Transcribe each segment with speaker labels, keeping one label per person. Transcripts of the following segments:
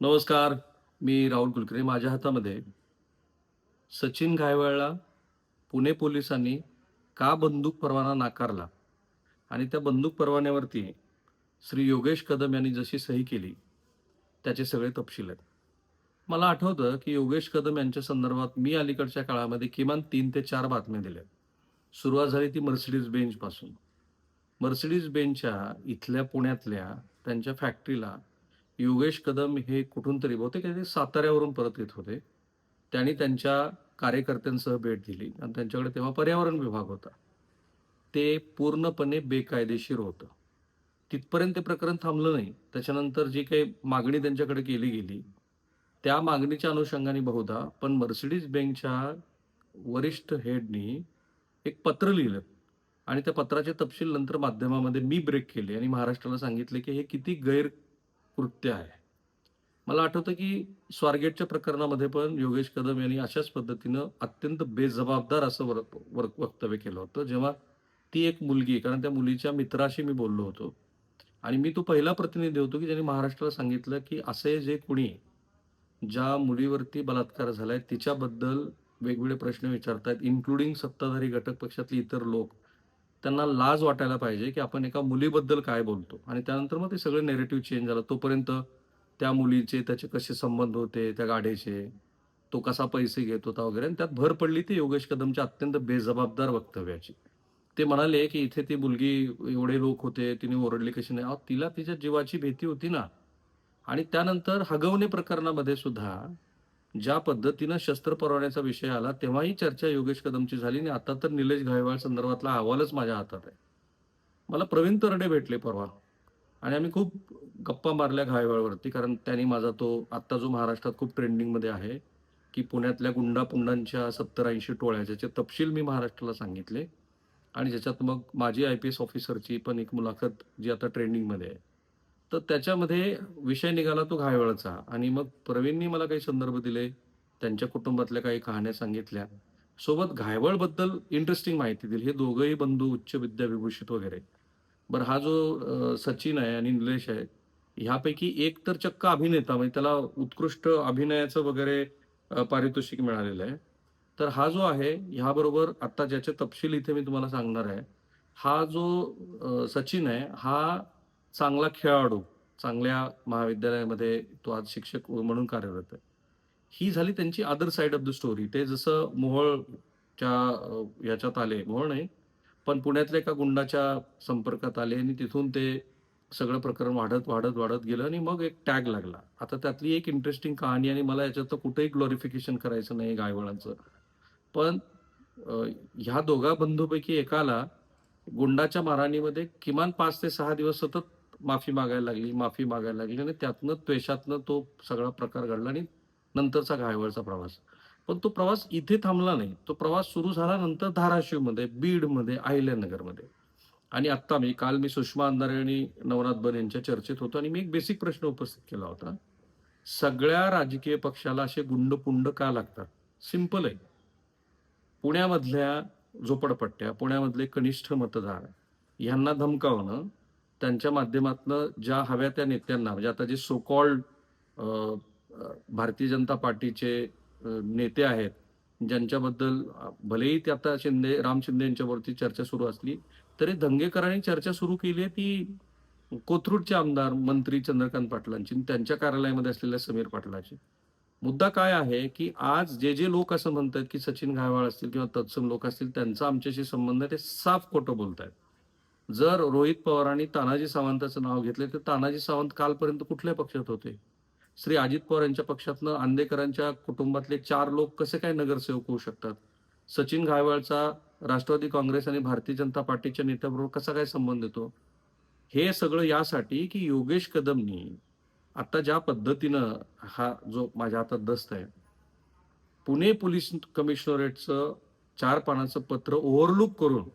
Speaker 1: नमस्कार मी राहुल कुलकर्णी. माझ्या हातामध्ये सचिन घायवळला पुणे पोलिसांनी का बंदूक परवाना नाकारला आणि त्या बंदूक परवान्यावरती श्री योगेश कदम यांनी जशी सही केली त्याचे सगळे तपशील आहेत. मला आठवतं की योगेश कदम यांच्या संदर्भात मी अलीकडच्या काळामध्ये किमान तीन ते चार बातम्या दिल्या. सुरुवात झाली ती मर्सिडीज बेंचपासून मर्सिडीज बेंचच्या इथल्या पुण्यातल्या त्यांच्या फॅक्टरीला योगेश कदम हे कुठून तरी बहुतेक ते साताऱ्यावरून परत येत होते. त्यांनी त्यांच्या कार्यकर्त्यांसह भेट दिली आणि त्यांच्याकडे तेव्हा पर्यावरण विभाग होता. ते पूर्णपणे बेकायदेशीर होतं. तिथपर्यंत ते प्रकरण थांबलं नाही. त्याच्यानंतर जी काही मागणी त्यांच्याकडे केली गेली त्या मागणीच्या अनुषंगाने बहुधा पण मर्सिडीज बँकच्या वरिष्ठ हेडनी एक पत्र लिहिलं आणि त्या पत्राचे तपशील नंतर माध्यमामध्ये मी ब्रेक केले आणि महाराष्ट्राला सांगितले की हे किती गैर कृत्य आहे. मला आठवतं की स्वारगेटच्या प्रकरणामध्ये पण योगेश कदम यांनी अशाच पद्धतीनं अत्यंत बेजबाबदार असं वर, वर वक्तव्य केलं होतं. जेव्हा ती एक मुलगी कारण त्या मुलीच्या मित्राशी मी बोललो होतो. आणि मी तो पहिला प्रतिनिधी होतो की ज्यांनी महाराष्ट्राला सांगितलं की असे जे कुणी ज्या मुलीवरती बलात्कार झालाय तिच्याबद्दल वेगवेगळे प्रश्न विचारतायत इन्क्लुडिंग सत्ताधारी घटक पक्षातले इतर लोक. त्यांना लाज वाटायला पाहिजे की आपण एका मुलीबद्दल काय बोलतो. आणि त्यानंतर मग ते सगळे नेरेटिव्ह चेंज झालं. तोपर्यंत त्या मुलीचे त्याचे कसे संबंध होते त्या गाडीचे तो कसा पैसे घेत होता वगैरे. आणि त्यात भर पडली ती योगेश कदमच्या अत्यंत बेजबाबदार वक्तव्याची. ते म्हणाले की इथे ती मुलगी एवढे लोक होते तिने ओरडली कशी नाही. तिला तिच्या जीवाची भीती होती ना. आणि त्यानंतर हगवणे प्रकरणामध्ये सुद्धा ज्या पद्धतीनं शस्त्र परवान्याचा विषय आला तेव्हाही चर्चा योगेश कदमची झाली आणि आता तर निलेश घायवाळ संदर्भातला अहवालच माझ्या हातात आहे. मला प्रवीण तरडे भेटले परवा आणि आम्ही खूप गप्पा मारल्या घायवाळवरती कारण त्यांनी माझा तो आत्ता जो महाराष्ट्रात खूप ट्रेंडिंगमध्ये आहे की पुण्यातल्या गुंडापुंडांच्या सत्तर ऐंशी टोळ्या ज्याचे तपशील मी महाराष्ट्राला सांगितले आणि ज्याच्यात मग माझी आय पी एस ऑफिसरची पण एक मुलाखत जी आता ट्रेंडिंगमध्ये आहे. तर त्याच्यामध्ये विषय निघाला तो घायवळचा. आणि मग प्रवीणनी मला काही संदर्भ दिले त्यांच्या कुटुंबातल्या काही कहाण्या सांगितल्या. सोबत घायवळबद्दल इंटरेस्टिंग माहिती दिली. हे दोघंही बंधू उच्च विद्याविभूषित वगैरे. बरं हा जो सचिन आहे आणि निलेश आहे ह्यापैकी एक तर चक्क अभिनेता म्हणजे त्याला उत्कृष्ट अभिनयाचं वगैरे पारितोषिक मिळालेलं आहे. तर हा जो आहे ह्याबरोबर आता ज्याचे तपशील इथे मी तुम्हाला सांगणार आहे. हा जो सचिन आहे हा चांगला खेळाडू चांगल्या महाविद्यालयामध्ये तो आज शिक्षक म्हणून कार्यरत आहे. ही झाली त्यांची other side of the story ते जसं मोहोळच्या याच्यात आले. मोहोळ नाही पण पुण्यातल्या एका गुंडाच्या संपर्कात आले आणि तिथून ते सगळं प्रकरण वाढत वाढत वाढत गेलं आणि मग एक टॅग लागला. आता त्यातली एक इंटरेस्टिंग कहाणी आणि मला याच्यात तर कुठेही ग्लोरिफिकेशन करायचं नाही गायवळांचं. पण ह्या दोघा बंधूपैकी एकाला गुंडाच्या मारहाणीमध्ये किमान पाच ते सहा दिवस सतत माफी मागायला लागली माफी मागायला लागली आणि त्यातनं त्वेषातनं तो सगळा प्रकार घडला आणि नंतरचा घायवळचा प्रवास. पण तो प्रवास इथे थांबला नाही. तो प्रवास सुरू झाला नंतर धाराशिवमध्ये बीडमध्ये अहिल्यानगरमध्ये. आणि आत्ता मी काल मी सुषमा अंधारे आणि नवनाथ बन यांच्या चर्चेत होतो आणि मी एक बेसिक प्रश्न उपस्थित केला होता. सगळ्या राजकीय पक्षाला असे गुंड पुंड का लागतात? सिंपल आहे. पुण्यामधल्या झोपडपट्ट्या पुण्यामधले कनिष्ठ मतदार यांना धमकावणं त्यांच्या माध्यमातनं ज्या हव्या त्या नेत्यांना म्हणजे आता जे सोकॉल्ड भारतीय जनता पार्टीचे नेते आहेत ज्यांच्याबद्दल भलेही ते आता शिंदे राम शिंदे यांच्यावरती चर्चा सुरू असली तरी दंगेकरांनी चर्चा सुरू केली आहे ती कोथरूडचे आमदार मंत्री चंद्रकांत पाटलांची त्यांच्या कार्यालयामध्ये असलेल्या समीर पाटलाची. मुद्दा काय आहे की आज जे जे लोक असं म्हणतात की सचिन घायवाळ असतील किंवा तत्सम लोक असतील त्यांचा आमच्याशी संबंध आहे ते साफ खोटं बोलतायत. जर रोहित पवारांनी तानाजी सावंताचं नाव घेतलं तर तानाजी सावंत कालपर्यंत कुठल्या पक्षात होते? श्री अजित पवार यांच्या पक्षातनं आंदेकरांच्या कुटुंबातले चार लोक कसे काय नगरसेवक होऊ शकतात? सचिन घायवाळचा राष्ट्रवादी काँग्रेस आणि भारतीय जनता पार्टीच्या नेत्याबरोबर कसा काय संबंध येतो? हे सगळं यासाठी की योगेश कदमनी आता ज्या पद्धतीनं हा जो माझ्या हातात दस्त आहे पुणे पोलीस कमिशनरेटचं चार पानाचं पत्र ओव्हरलुक करून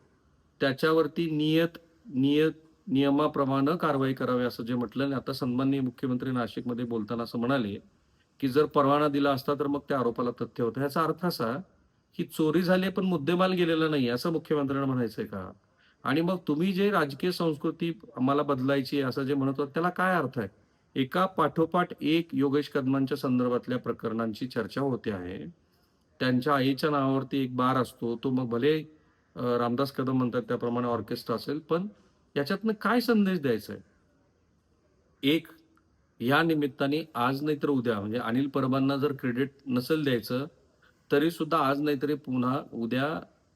Speaker 1: त्याच्यावरती नियत नियत नियमाप्रमाणे कारवाई करावी असं जे म्हटलं. आणि आता सन्माननीय मुख्यमंत्री नाशिकमध्ये बोलताना असं म्हणाले की जर परवाना दिला असता तर मग त्या आरोपाला तथ्य होतं. ह्याचा अर्थ असा की चोरी झाली पण मुद्देमाल गेलेला नाही असं मुख्यमंत्र्यांना म्हणायचंय का? आणि मग तुम्ही जे राजकीय संस्कृती आम्हाला बदलायची असं जे म्हणत त्याला काय अर्थ आहे? एका पाठोपाठ एक योगेश कदमांच्या संदर्भातल्या प्रकरणांची चर्चा होते आहे. त्यांच्या आईच्या नावावरती एक बार असतो तो मग भले रामदास कदम म्हणतात त्याप्रमाणे ऑर्केस्ट्रा असेल पण याच्यातनं काय संदेश द्यायचा आहे? एक या निमित्ताने आज नाही तर उद्या म्हणजे अनिल परबांना जर क्रेडिट नसेल द्यायचं तरी सुद्धा आज नाहीतरी पुन्हा उद्या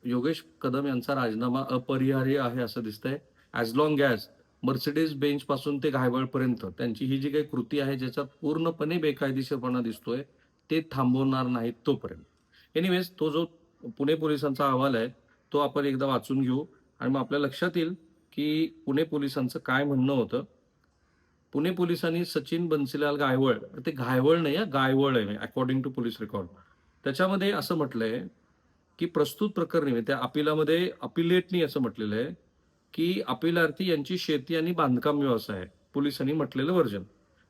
Speaker 1: योगेश कदम यांचा राजीनामा अपरिहार्य आहे असं दिसतंय. As long as Mercedes Benz पासून ते घायवळपर्यंत त्यांची ही जी काही कृती आहे ज्याच्यात पूर्णपणे बेकायदेशीरपणा दिसतोय ते थांबवणार नाहीत तोपर्यंत. एनिवेज तो जो पुणे पोलिसांचा अहवाल आहे तो आपण एकदा वाचून घेऊ. आणि मग आपल्या लक्षात येईल की पुणे पोलिसांचं काय म्हणणं होतं. पुणे पोलिसांनी सचिन बन्सीलाल गायवळ ते घायवळ नाही गायवळ आहे अकॉर्डिंग टू पोलीस रेकॉर्ड त्याच्यामध्ये असं म्हटलंय की प्रस्तुत प्रकरणी म्हणजे त्या अपिलामध्ये अपिलेटनी असं म्हटलेलं आहे की अपिलार्थी यांची शेती आणि बांधकाम व्यवसाय आहे. पोलिसांनी म्हटलेलं वर्जन.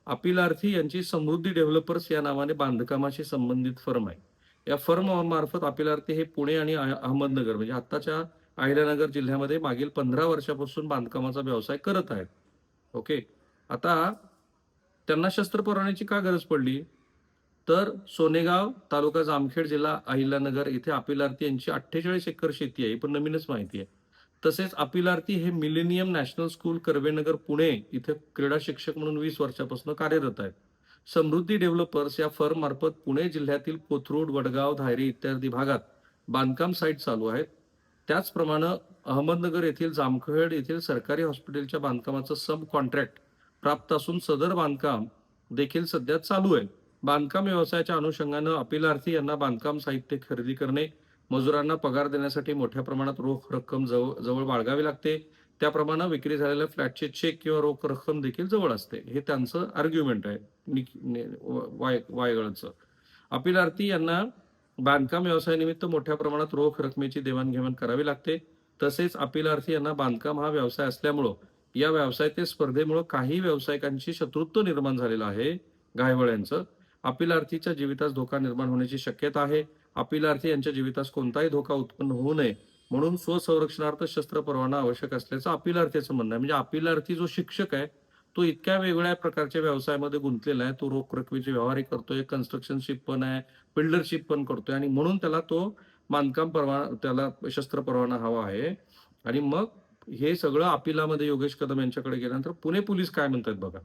Speaker 1: अपिलार्थी यांची समृद्धी डेव्हलपर्स या नावाने बांधकामाशी संबंधित फर्म आहे. या फर्म मार्फत अपिलार्थी हे पुणे आणि अहमदनगर म्हणजे आत्ताच्या अहिल्यानगर जिल्ह्यामध्ये मागील पंधरा वर्षापासून बांधकामाचा व्यवसाय करत आहेत. ओके? आता त्यांना शस्त्र परवान्याची का गरज पडली? तर सोनेगाव तालुका जामखेड जिल्हा अहिल्यानगर इथे अपिलार्थी यांची अठ्ठेचाळीस एकर शेती आहे ही पण नवीनच माहिती आहे. तसेच अपिलार्थी हे Millennium National School Karvenagar Pune इथे क्रीडा शिक्षक म्हणून वीस वर्षापासून कार्यरत आहेत. समृद्धी डेव्हलपर्स या फर्म मार्फत पुणे जिल्ह्यातील कोथरूड वडगाव धायरी इत्यादी भागात बांधकाम साईट चालू आहेत. त्याचप्रमाणे अहमदनगर येथील जामखेड येथील सरकारी हॉस्पिटलच्या बांधकामाचं सब कॉन्ट्रॅक्ट प्राप्त असून सदर बांधकाम देखील सध्या चालू आहे. बांधकाम व्यवसायाच्या अनुषंगानं अपिलार्थी यांना बांधकाम साहित्य खरेदी करणे मजुरांना पगार देण्यासाठी मोठ्या प्रमाणात रोख रक्कम जवळ जवळ बाळगावी लागते. त्याप्रमाणे विक्री झालेल्या फ्लॅटचे चेक किंवा रोख रक्कम देखील जवळ असते. हे त्यांचं आर्ग्युमेंट आहे. वाय वायगळचं. अपिलार्थी यांना बांधकाम व्यवसायानिमित्त मोठ्या प्रमाणात रोख रकमेची देवाणघेवाण करावी लागते. तसेच अपिलार्थी यांना बांधकाम हा व्यवसाय असल्यामुळं या व्यवसायातील स्पर्धेमुळे काही व्यावसायिकांशी शत्रुत्व निर्माण झालेलं आहे. गायवळ यांचं. अपिलार्थीच्या जीवितास धोका निर्माण होण्याची शक्यता आहे. अपिलार्थी यांच्या जीवितास कोणताही धोका उत्पन्न होऊ नये. म्हणून स्वसंरक्षणार्थ शस्त्र परवाना आवश्यक असल्याचं अपिलार्थीचं म्हणणं आहे. म्हणजे अपिलार्थी जो शिक्षक आहे तो इतक्या वेगवेगळ्या प्रकारच्या व्यवसायामध्ये गुंतलेला आहे. तो रोख रकमेचे व्यवहारही करतोय कन्स्ट्रक्शनशिप पण आहे बिल्डरशिप पण करतोय आणि म्हणून त्याला तो बांधकाम परवाना त्याला शस्त्र परवाना हवा आहे. आणि मग हे सगळं अपिलामध्ये योगेश कदम यांच्याकडे गेल्यानंतर पुणे पोलीस काय म्हणतात बघा?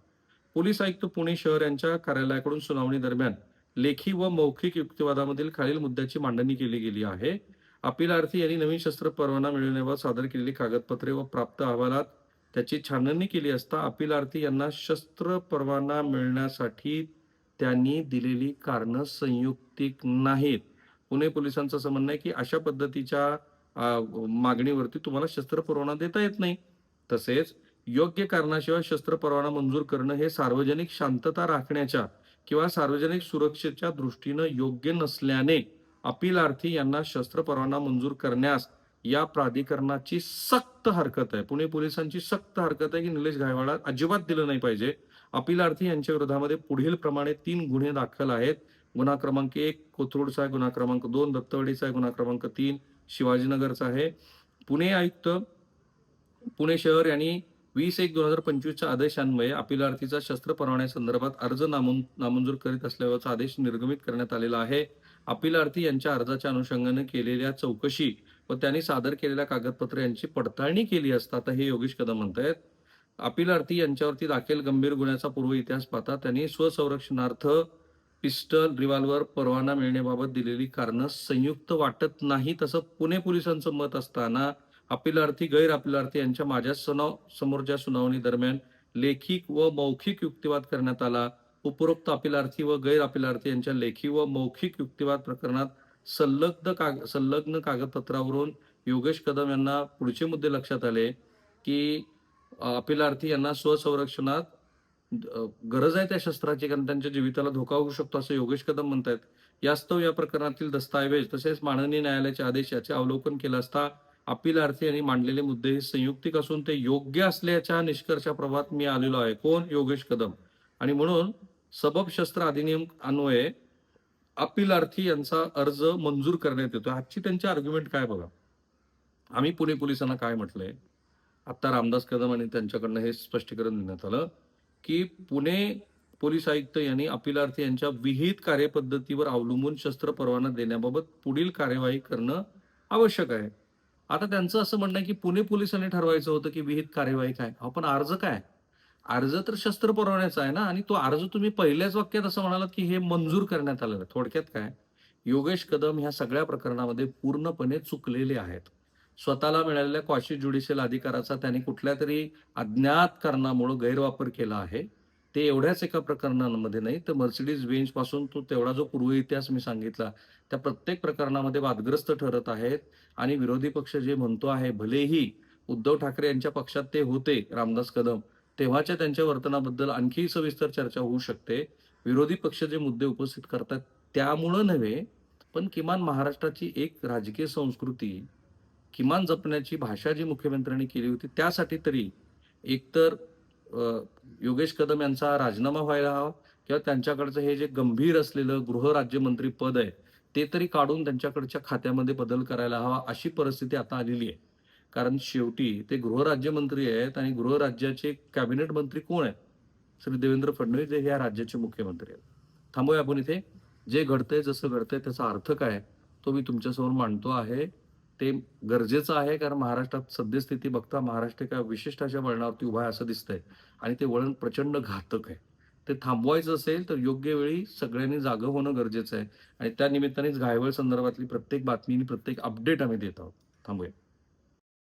Speaker 1: पोलीस आयुक्त पुणे शहर यांच्या कार्यालयाकडून सुनावणी दरम्यान लेखी व मौखिक युक्तिवादामधील खालील मुद्द्याची मांडणी केली गेली आहे. अपिलार्थी यांनी नवीन शस्त्र परवाना मिळवण्याबाबत सादर केलेली कागदपत्रे व प्राप्त अहवालात त्याची छाननी केली असता अपिलार्थी यांना शस्त्र परवाना मिळण्यासाठी त्यांनी दिलेली कारणं संयुक्तिक नाहीत. पुणे पोलिसांचं असं म्हणणं आहे की अशा पद्धतीच्या मागणीवरती तुम्हाला शस्त्र परवाना देता येत नाही. तसेच योग्य कारणाशिवाय शस्त्र परवाना मंजूर करणं हे सार्वजनिक शांतता राखण्याच्या किंवा सार्वजनिक सुरक्षेच्या दृष्टीनं योग्य नसल्याने अपिलार्थी यांना शस्त्र परवाना मंजूर करण्यास या प्राधिकरणाची सक्त हरकत आहे. पुणे पोलिसांची सक्त हरकत आहे की निलेश गायवाला अजिबात दिलं नाही पाहिजे. अपिलार्थी यांच्या विरोधामध्ये पुढील प्रमाणे तीन गुन्हे दाखल आहेत. गुन्हा क्रमांक एक कोथरूडचा आहे गुन्हा क्रमांक दोन दत्तवाडीचा आहे गुन्हा क्रमांक तीन शिवाजीनगरचा आहे. पुणे आयुक्त पुणे शहर यांनी वीस एक दोन हजार पंचवीसच्या आदेशान्वये अपिलार्थीचा शस्त्र परवान्यासंदर्भात अर्ज नामं नामंजूर करीत असल्याचा आदेश निर्गमित करण्यात आलेला आहे. अपिलार्थी यांच्या अर्जाच्या अनुषंगाने केलेल्या चौकशी व त्यांनी सादर केलेल्या कागदपत्र यांची पडताळणी केली असता आता हे योगेश कदम म्हणतायत अपिलार्थी यांच्यावरती दाखल गंभीर गुन्ह्याचा पूर्व इतिहास पाहता त्यांनी स्वसंरक्षणार्थ पिस्टल रिव्हॉल्वर परवाना मिळण्याबाबत दिलेली कारणं संयुक्त वाटत नाही तसं पुणे पोलिसांचं मत असताना अपिलार्थी गैर अपिलार्थी यांच्या माझ्या सनाव समोरच्या सुनावणी दरम्यान लेखिक व मौखिक युक्तिवाद करण्यात आला. उपरोक्त अपिलार्थी व गैर अपिलार्थी यांच्या लेखी व मौखिक युक्तिवाद प्रकरणात संलग्न काग संलग्न कागदपत्रावरून योगेश कदम यांना पुढचे मुद्दे लक्षात आले की अपिलार्थी यांना स्वसंरक्षणात गरज आहे त्या शस्त्राची कारण त्यांच्या जीविताला धोका होऊ शकतो असं योगेश कदम म्हणतायत. यास्तव या प्रकरणातील दस्तावेज तसेच माननीय न्यायालयाचे आदेश याचे अवलोकन केलं असता अपिलार्थी यांनी मांडलेले मुद्दे हे संयुक्तिक असून ते योग्य असल्याच्या निष्कर्षाप्रभात मी आलेलो आहे. कोण? योगेश कदम. आणि म्हणून सबब शस्त्र अधिनियम अन्वये अपिलार्थी यांचा अर्ज मंजूर करण्यात येतो आजची त्यांची आर्ग्युमेंट काय बघा. आम्ही पुणे पोलिसांना काय म्हटलंय? आत्ता रामदास कदम आणि त्यांच्याकडनं हे स्पष्टीकरण देण्यात आलं की पुणे पोलीस आयुक्त यांनी अपिलार्थी यांच्या विहित कार्यपद्धतीवर अवलंबून शस्त्र परवाना देण्याबाबत पुढील कार्यवाही करणं आवश्यक आहे. आता त्यांचं असं म्हणणं आहे की पुणे पोलिसांनी ठरवायचं होतं की विहित कार्यवाही काय? आपण पण अर्ज काय? अर्ज तर शस्त्र परवान्याचा आहे ना? आणि तो अर्ज तुम्ही पहिल्याच वाक्यात असं म्हणालात की हे मंजूर करण्यात आलेलं आहे. थोडक्यात काय? योगेश कदम ह्या सगळ्या प्रकरणामध्ये पूर्णपणे चुकलेले आहेत. स्वतःला मिळालेल्या क्वाशी ज्युडिशियल अधिकाराचा त्यांनी कुठल्या तरी अज्ञात कारणामुळे गैरवापर केला आहे. ते एवढ्याच एका प्रकरणांमध्ये नाही तर मर्सिडीज बेंच पासून तो तेवढा जो पूर्व इतिहास मी सांगितला त्या प्रत्येक प्रकरणामध्ये वादग्रस्त ठरत आहेत. आणि विरोधी पक्ष जे म्हणतो आहे भलेही उद्धव ठाकरे यांच्या पक्षात ते होते रामदास कदम तेव्हाच्या त्यांच्या वर्तनाबद्दल आणखी सविस्तर चर्चा होऊ शकते. विरोधी पक्ष जे मुद्दे उपस्थित करतात त्यामुळं नव्हे पण किमान महाराष्ट्राची एक राजकीय संस्कृती किमान जपण्याची भाषा जी मुख्यमंत्र्यांनी केली होती त्यासाठी तरी एकतर योगेश कदम यांचा राजीनामा व्हायला हवा किंवा त्यांच्याकडचं हे जे गंभीर असलेलं गृहराज्यमंत्री पद आहे ते तरी काढून त्यांच्याकडच्या खात्यामध्ये बदल करायला हवा अशी परिस्थिती आता आलेली आहे. कारण शेवटी ते गृहराज्यमंत्री आहेत आणि गृहराज्याचे कॅबिनेट मंत्री कोण आहेत? श्री देवेंद्र फडणवीस हे या राज्याचे मुख्यमंत्री आहेत. थांबूया आपण इथे. जे घडतंय जसं घडतंय त्याचा अर्थ काय तो मी तुमच्यासमोर मांडतो आहे. ते गरजेचं आहे कारण महाराष्ट्रात सद्यस्थिती बघता महाराष्ट्र एका विशिष्ट अशा वळणावरती उभा आहे असं दिसतंय. आणि ते वळण प्रचंड घातक आहे. ते थांबवायचं असेल तर योग्य वेळी सगळ्यांनी जागं होणं गरजेचं आहे. आणि त्या निमित्तानेच घायवळ संदर्भातली प्रत्येक बातमी आणि प्रत्येक अपडेट आम्ही देत आहोत. थांबूया.